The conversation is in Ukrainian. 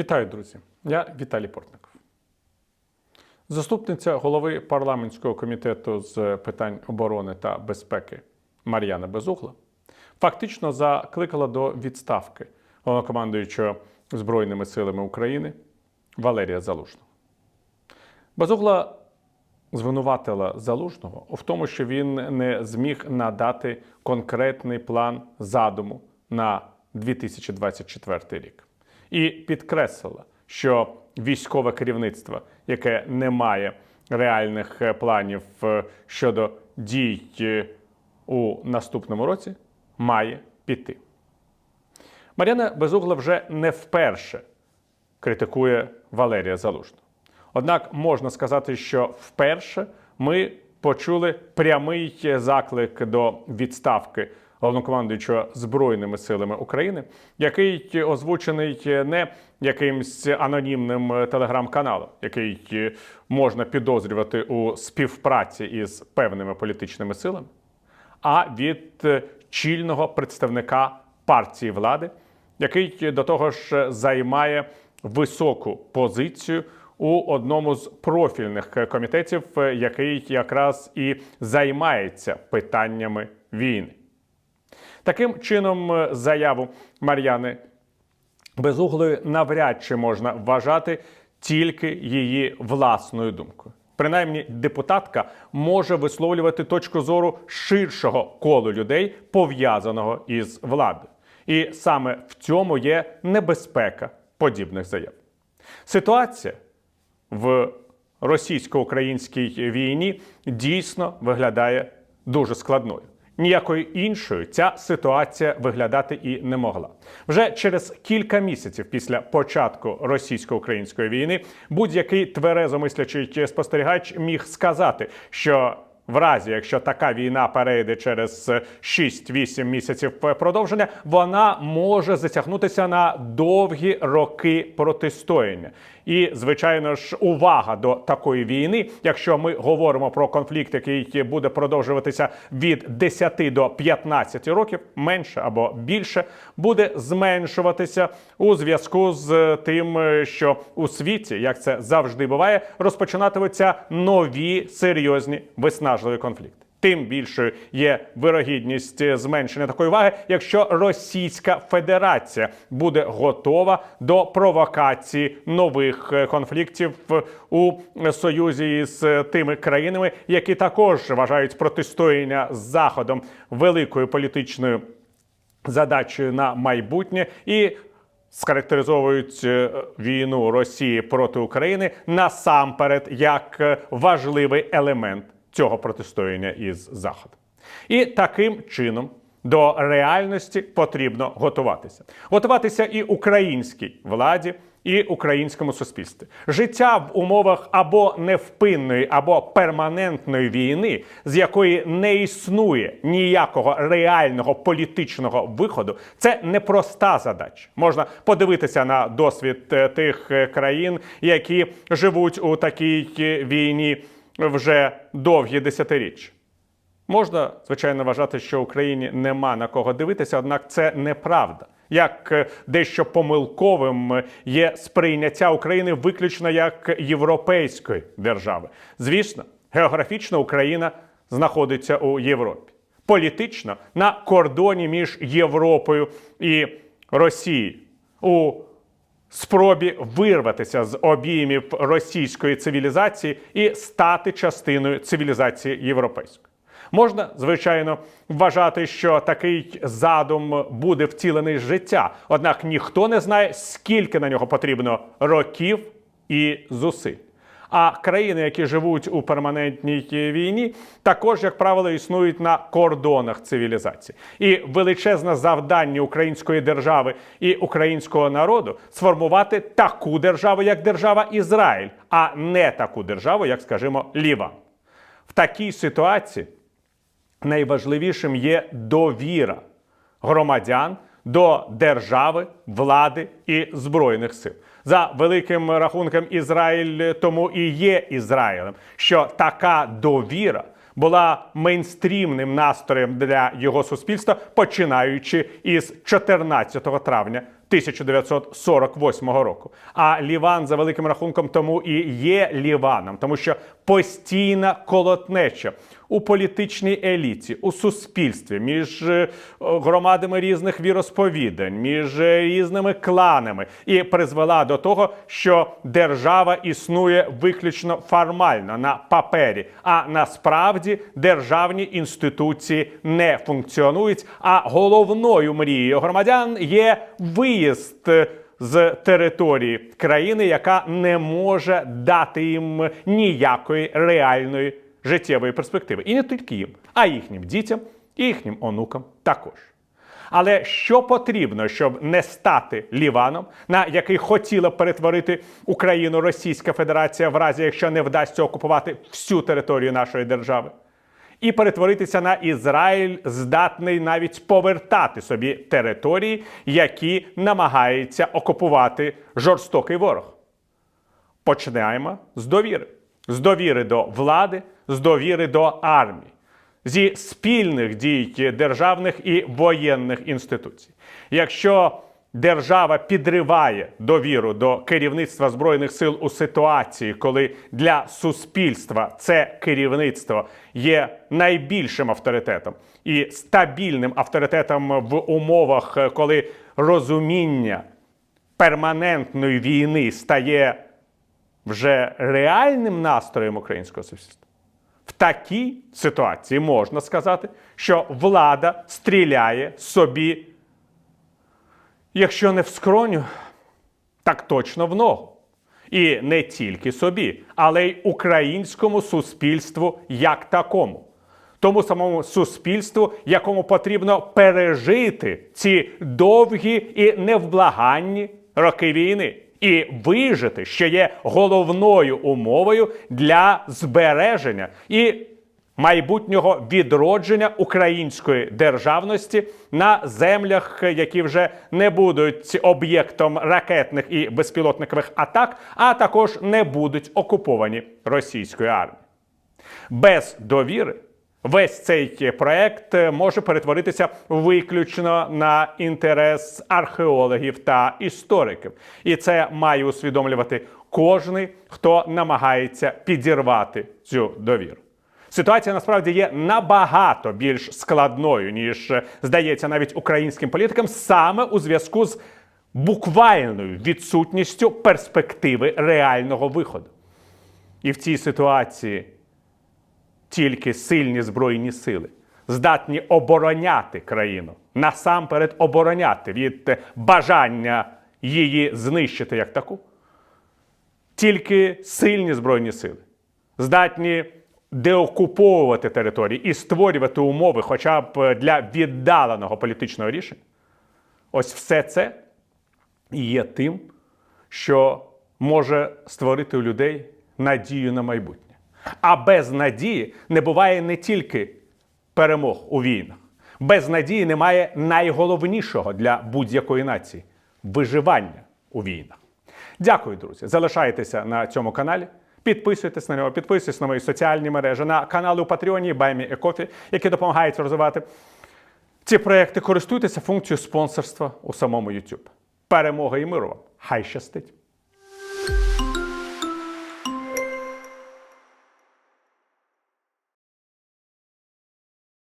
Вітаю, друзі! Я Віталій Портников. Заступниця голови парламентського комітету з питань оборони та безпеки Мар'яна Безугла фактично закликала до відставки головнокомандуючого Збройними силами України Валерія Залужного. Безугла звинуватила Залужного в тому, що він не зміг надати конкретний план задуму на 2024 рік, і підкреслила, що військове керівництво, яке не має реальних е, планів е, щодо дій е, у наступному році, має піти. Мар'яна Безугла вже не вперше критикує Валерія Залужного. Однак можна сказати, що вперше ми почули прямий заклик до відставки головнокомандуючого Збройними силами України, який озвучений не якимсь анонімним телеграм-каналом, який можна підозрювати у співпраці із певними політичними силами, а від чільного представника партії влади, який до того ж займає високу позицію у одному з профільних комітетів, який якраз і займається питаннями війни. Таким чином, заяву Мар'яни Безуглої навряд чи можна вважати тільки її власною думкою. Принаймні, депутатка може висловлювати точку зору ширшого колу людей, пов'язаного із владою. І саме в цьому є небезпека подібних заяв. Ситуація в російсько-українській війні дійсно виглядає дуже складною. Ніякою іншою ця ситуація виглядати і не могла. Вже через кілька місяців після початку російсько-української війни будь-який тверезомислячий спостерігач міг сказати, що в разі, якщо така війна перейде через 6-8 місяців продовження, вона може затягнутися на довгі роки протистояння. І, звичайно ж, увага до такої війни, якщо ми говоримо про конфлікт, який буде продовжуватися від 10 до 15 років, менше або більше, буде зменшуватися у зв'язку з тим, що у світі, як це завжди буває, розпочинатимуться нові серйозні виснажливі конфлікти. Тим більшою є вирогідність зменшення такої уваги, якщо Російська Федерація буде готова до провокації нових конфліктів у союзі з тими країнами, які також вважають протистояння з заходом великою політичною задачею на майбутнє і. Схарактеризовують е, війну Росії проти України насамперед як е, важливий елемент цього протистояння із Заходом. І таким чином до реальності потрібно готуватися. Готуватися і українській владі, і українському суспільстві. Життя в умовах або невпинної, або перманентної війни, з якої не існує ніякого реального політичного виходу, це непроста задача. Можна подивитися на досвід е, тих е, країн, які живуть у такій е, війні вже довгі десятиріччя. Можна, звичайно, вважати, що Україні нема на кого дивитися, однак це неправда. Як е, дещо помилковим є сприйняття України виключно як європейської держави. Звісно, географічно Україна знаходиться у Європі, політично на кордоні між Європою і Росією. У спробі вирватися з обіймів російської цивілізації і стати частиною цивілізації європейської. Можна, звичайно, вважати, що такий задум буде втілений з життя, однак ніхто не знає, скільки на нього потрібно років і зусиль. А країни, які живуть у перманентній війні, також, як правило, існують на кордонах цивілізації. І величезне завдання української держави і українського народу сформувати таку державу, як держава Ізраїль, а не таку державу, як, скажімо, Ліван. В такій ситуації найважливішим є довіра громадян до держави, влади і збройних сил. За великим рахунком, Ізраїль тому і є Ізраїлем, що така довіра була мейнстрімним настроєм для його суспільства, починаючи із 14 травня 1948 року. А Ліван за великим рахунком тому і є Ліваном, тому що постійна колотнеча у політичній еліті, у суспільстві, між е, громадами різних віросповідань, між е, різними кланами, і призвела до того, що держава існує виключно формально на папері, а насправді державні інституції не функціонують. А головною мрією громадян є виїзд. Е, З території країни, яка не може дати їм ніякої реальної життєвої перспективи. І не тільки їм, а їхнім дітям і їхнім онукам також. Але що потрібно, щоб не стати Ліваном, на який хотіла перетворити Україну Російська Федерація, в разі якщо не вдасться окупувати всю територію нашої держави, і перетворитися на Ізраїль, здатний навіть повертати собі території, які намагається окупувати жорстокий ворог? Починаємо з довіри. З довіри до влади, з довіри до армії, зі спільних дій державних і воєнних інституцій. Якщо держава підриває довіру до керівництва збройних сил у ситуації, коли для суспільства це керівництво є найбільшим авторитетом і стабільним авторитетом в умовах, коли розуміння перманентної війни стає вже реальним настроєм українського суспільства. В такій ситуації можна сказати, що влада стріляє собі, якщо не в скроню, так точно в ногу. І не тільки собі, але й українському суспільству як такому. Тому самому суспільству, якому потрібно пережити ці довгі і невблаганні роки війни, і вижити, що є головною умовою для збереження і майбутнього відродження української державності на землях, які вже не будуть об'єктом ракетних і безпілотникових атак, а також не будуть окуповані російською армією. Без довіри весь цей проект може перетворитися виключно на інтерес археологів та істориків. І це має усвідомлювати кожний, хто намагається підірвати цю довіру. Ситуація насправді є набагато більш складною, ніж здається навіть українським політикам, саме у зв'язку з буквальною відсутністю перспективи реального виходу. І в цій ситуації тільки сильні збройні сили здатні обороняти країну, насамперед обороняти від бажання її знищити як таку. Тільки сильні збройні сили здатні деокуповувати території і створювати умови, хоча б для віддаленого політичного рішення. Ось все це є тим, що може створити у людей надію на майбутнє. А без надії не буває не тільки перемог у війнах. Без надії немає найголовнішого для будь-якої нації виживання у війнах. Дякую, друзі. Залишайтеся на цьому каналі. Підписуйтесь на нього, підписуйтесь на мої соціальні мережі, на канали у Патреоні Баймі Екофі, які допомагають розвивати ці проекти. Користуйтеся функцією спонсорства у самому YouTube. Перемога і миру вам! Хай щастить!